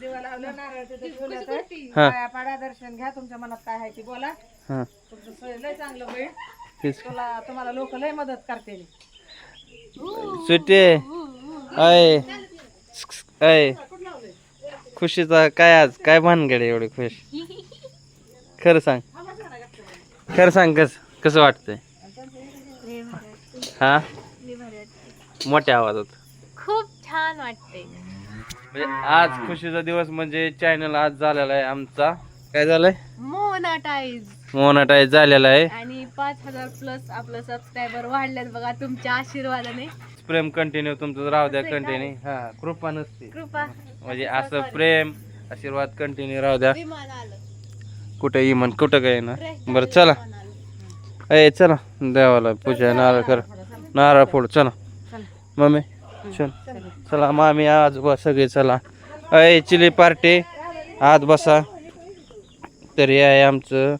दिवा लावलं नारळ तिथे ठेवलं तर. हा. पाया पाडा दर्शन घ्या तुमच्या मनात काय आहे ते बोला. हां. तुमचं सोय लय चांगलं होईल. तेच. तुला तुम्हाला लोक लय मदत करतील. सुटे अय अय खुशीचा काय आज? काय भानगड आहे एवढी खुश? खरं सांग. खरं सांग कस कसं वाटतंय? हा? मोठ्या आवाजात. खूप छान वाटते. म्हणजे आज खुशीचा दिवस म्हणजे चॅनल आज झालेला आहे आमचा. काय झालंय? मोनाटाईज. मोनाटाईज झालेला आहे. आणि पाच हजार प्लस आपलं सबस्क्रायबर वाढल्यात बघा तुमच्या आशीर्वादाने. प्रेम कंटिन्यू तुमचं राहू द्या कंटिन्यू हा कृपा नसते. कृपा. म्हणजे असं प्रेम आशीर्वाद कंटिन्यू राहू द्या. विमान आलं. कुठे इमान कुठं काय ना? बरं चला. अय चला. देवाला पूजा नारळ कर. नारळ फोड चला. मम्मी. चल. चला मामी आजोबा सगळे चला. अय चिली पार्टी. आत बसा. तर हे आहे आमचं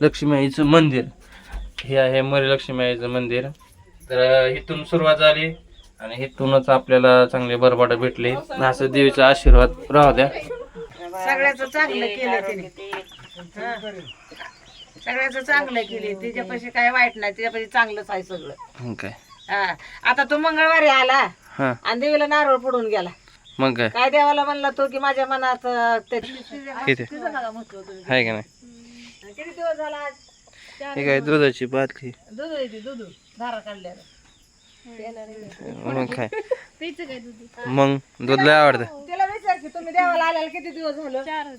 लक्ष्मी आईचं मंदिर. हे आहे मरी लक्ष्मी आईचं मंदिर. तर इथून सुरुवात झाली आणि इथूनच आपल्याला चांगले बरबाट भेटले. असं देवीचा आशीर्वाद राहू द्या. सगळ्याचं चांगलं केलं तिने. सगळ्याचं चांगलं केले. तिच्यापाशी काय वाईट नाही. तिच्यापाशी चांगलंच आहे सगळं. काय? आता तो मंगळवारी आला. हा. आणि देवीला नारळ फोडून गेला. मग काय? काय देवाला म्हणला तो की माझ्या मनात अं, ते किती. आहे का नाही? किती दिवस झाला आज? हे काय दुधाची बाटली? दूध येते दूध. धारा मग काय? प्यायचं काय दूध मग दूध लय आवडतं. तिला विचार की तुम्ही देवाला आल्याला किती दिवस झालं?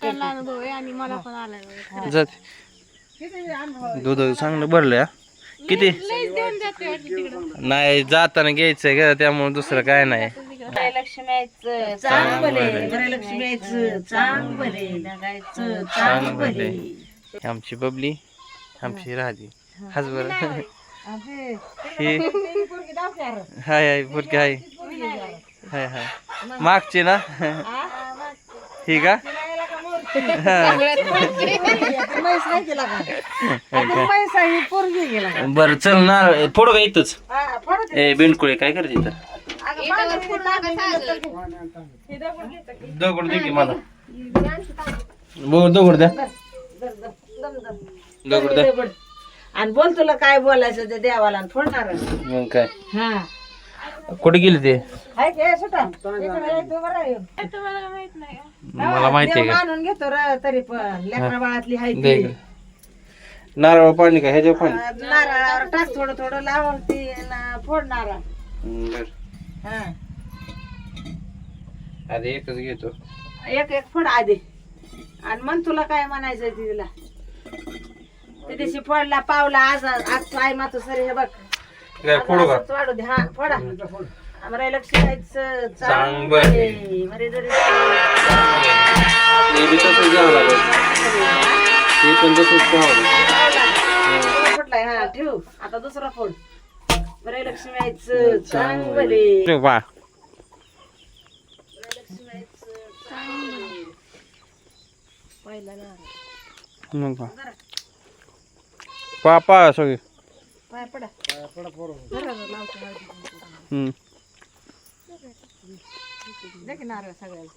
अनुभव आहे आणि मला पण आलाय. जाते. किती अनुभव दूध चांगलं भरलं हा. किती? नाही जाताना घ्यायचंय का त्यामुळे दुसरं काय नाही. आमची बबली आमची राजी हाच बरं. अबे, ही ती पोरगी दाव की अरे. हाय हाय. पुरकी हाय हाय हाय. मागची ना? ही का तिला का? मूर्ती? ती म्हैस आहे बरं चल ना फोडो का इथंच? हा. ए बेंडकुळे काय करते तर. हे दगड दे की मला. बो दगड द्या. दगड द्या. आणि बोल तुला काय बोलायचं ते देवाला आणि फोडणार मग काय? हा. कुठे गेली ते? मला माहिती आहे का? घेतो तरी पण. लेकरा बाळातली हाय दे ती. इकडे. नारळ पाणी का? ह्याच्यावर पाणी? नारळावर टाक थोडं थोडं लावून ती न फोडणार हम्म, बरं. हा. आधी एकच घेतो. एक एक फोड आधी. आणि मग तुला काय म्हणायचं तिला. ते दिवशी फोडला पावला आज आज पाय मातो सरी हे बघ. काय आज फोडू का? असंच वाढू दे. हा फोडा. आम्हाला लक्ष द्यायचं चांग बरे. बरे जरी बी तसंच घ्यावं लागेल. पण तसंच पाहावं लागेल. फोडलाय हा ठेवू. आता दुसरा फोड. बरे वा. पहिला ना मग पहा सगळे. पाय पडा जरा जरा लावतो हळदी. हम्म. दे की नारळ सगळ्याला.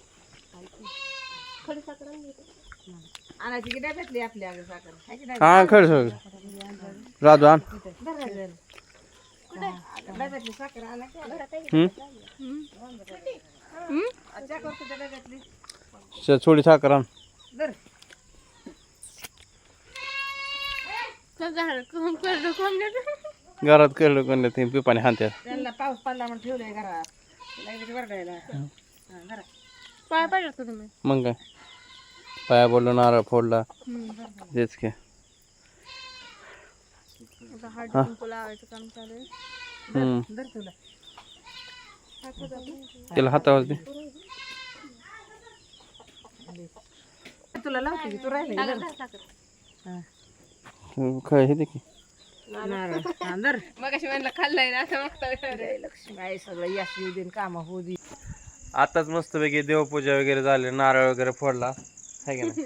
आणायची की अगं साखर? हाय की डब्यात? हा खरं सगळं राजू आण. हा, डब्यातली साखर आणा की. हम्म? करतो त्या डब्यातली थोडी साखर आण. घरात कळलं कोण ते पिपाने हाणत्यात. त्यांना पाऊस पडला म्हणून ठेवलंय घरात. लगेच वरडायला. हा. पाय पाहिजे का तुम्ही. मग काय? पाया बोललो नारळ फोडला. तेच की. हळदी कुंकू लावायचं काम चालू आहे. हम्म. धर तुला. तिला हातावर दे. तुला लावते की? तू राहिले काय हे दे की नारळ. हा, धर मग अशी म्हणलं खाल्लंय ना असं मागता लक्ष्मी सगळं यश येऊ दे काम होऊ दे. आताच मस्तपैकी देवपूजा वगैरे झाली नारळ वगैरे फोडला. आहे की नाही?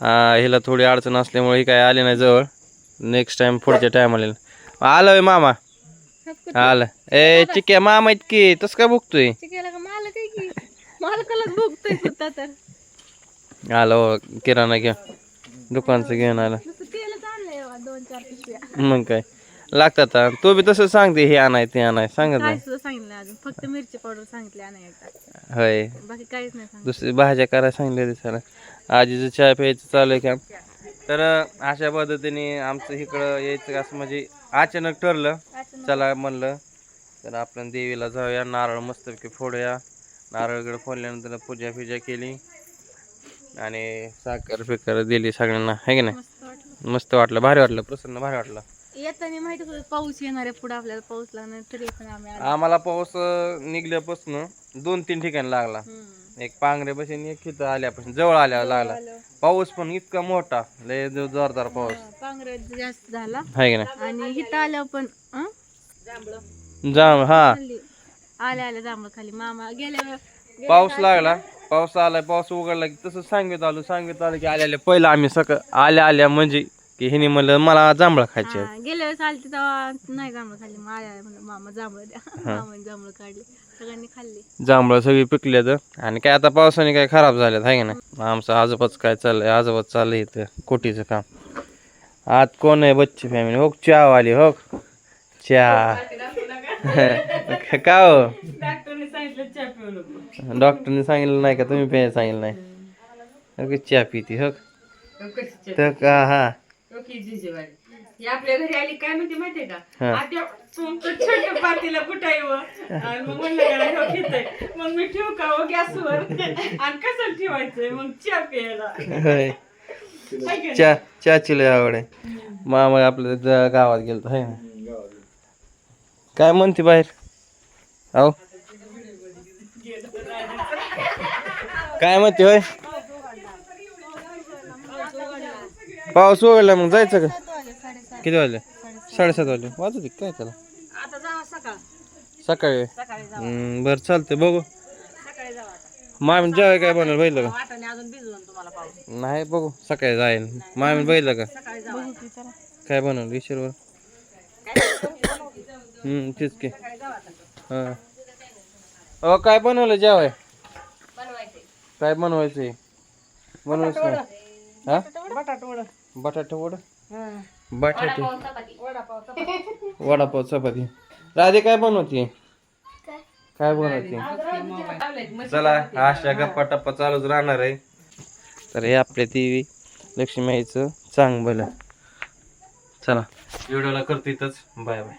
हा, हिला थोडी अडचण असल्यामुळे ही काय आली नाही जवळ. नेक्स्ट टाइम पुढच्या टाइम आले आलं होय मामा. आलं. ए चिक्या मामा इतकी. तस काय बघतोय चिकायला का मालक आहे की? मालकालाच भोगतोय कुत्ता तर. आलो किराणा घ्या दुकानचं घेऊन आला नुसतं तेलच आणलंय बा, दोन चार पिशव्या मग काय? लागतात हा. तू बी तसं सांगते हे आणाय ते आणाय. सांगत काय नाही सुद्धा सांगितलं अजून. फक्त मिरची पावडर सांगितली आणा एकदा. होय. बाकी काहीच नाही सांगितलं. दुसरी भाज्या करायला सांगले दिसायला. आजीचं चहा प्यायचं चालू आहे काम तर अं, अशा पद्धतीने आमचं इकडं यायचं असं म्हणजे अचानक ठरलं. चला म्हणलं तर आपण देवीला जाऊया. नारळ मस्तपैकी फोडूया. नारळकडे फोडल्यानंतर पूजा फिजा केली. आणि साखर फिकर दिली सगळ्यांना. आहे की नाही? मस्त मस्त वाटलं भारी वाटलं प्रसन्न भारी वाटलं. येताना माहिती होतं पाऊस येणार आहे पुढे आपल्याला पाऊस लागणार तरी पण आम्ही आलो. आम्हाला पाऊस अं, निघल्यापासून दोन तीन ठिकाणी लागला. हम्म. एक पांगरे बसून एक इथं आल्यापासून जवळ आल्या लागला. आलो. पाऊस पण इतका मोठा लय जो- जोरदार पाऊस. हा, पांघरं जास्त झाला. आहे की आणि इथं आल्यावर पण हं? जाम हा. आल्या आल्या जांभळ खाली मामा गेल्या पाऊस लागला. पाऊस आलाय पाऊस उघडला की तसं सांगत आलो सांगत आलो की आल्या पहिलं आम्ही सकाळ आल्या आल्या म्हणजे की हिने म्हणलं मला जांभळं खायचे आहेत. हा, गेल्या वेळेस आली तेव्हा नाही जांभळ खाल्ली म्हणलं मामा जांभळ द्या. मामाने जांभळ काढले सगळ्यांनी खाल्ली. जांभळं सगळी पिकल्यात आणि काय आता पावसाने काय खराब झाल्यात आहे की नाही? आमचं आजोबाच काय चाललंय? आजोबाच चाललंय इथं कोटीचं काम. आज कोण आहे बच्ची फॅमिली हो चहा वाली हो चहा का हो? डॉक्टरने सांगितलं चहा पिऊ नको. डॉक्टरने सांगितलं नाही का तुम्ही प्यायला सांगितलं नाही. हो की चहा पिती हो तर का हा. आपल्या घरी आली काय म्हणते माहितीये का? तुमचं छोट्या पातीला आणि मग म्हणलं हो घेतोय मग मी ठेवू का हो गॅसवर? आणि कसं ठेवायचंय? मग चहा प्यायला? चहा चहाची लय आवड आहे. मामा आपल्या गावात गेलतो आहे ना? काय म्हणते बाहेर? काय म्हणते होय? पाऊस वगळला मग जायचं का? किती वाजले? साडेसात वाजले. वाजू दे काय त्याला? सकाळी. बर बरं चालतंय बघू. सकाळी मामी जेवाय काय बनवलं बघितलं का? नाही बघू. सकाळी जाईल मामी बघितलं का? काय बनवलं ईश्वर हम्म तेच की. हा. अहो काय बनवलं जेवाय? काय बनवायचंय? बनवायचं नाही हा? बटाट वड. बटाटे वड. हा. बटाटे. वडापाव चपाती. राधे काय बनवते काय? बनवते चला अशा गप्पा टप्पा चालूच राहणार आहे. तर हे आपल्या ती लक्ष्मी आईचं चांग भलं चला व्हिडिओला करतो इथंच. Bye bye.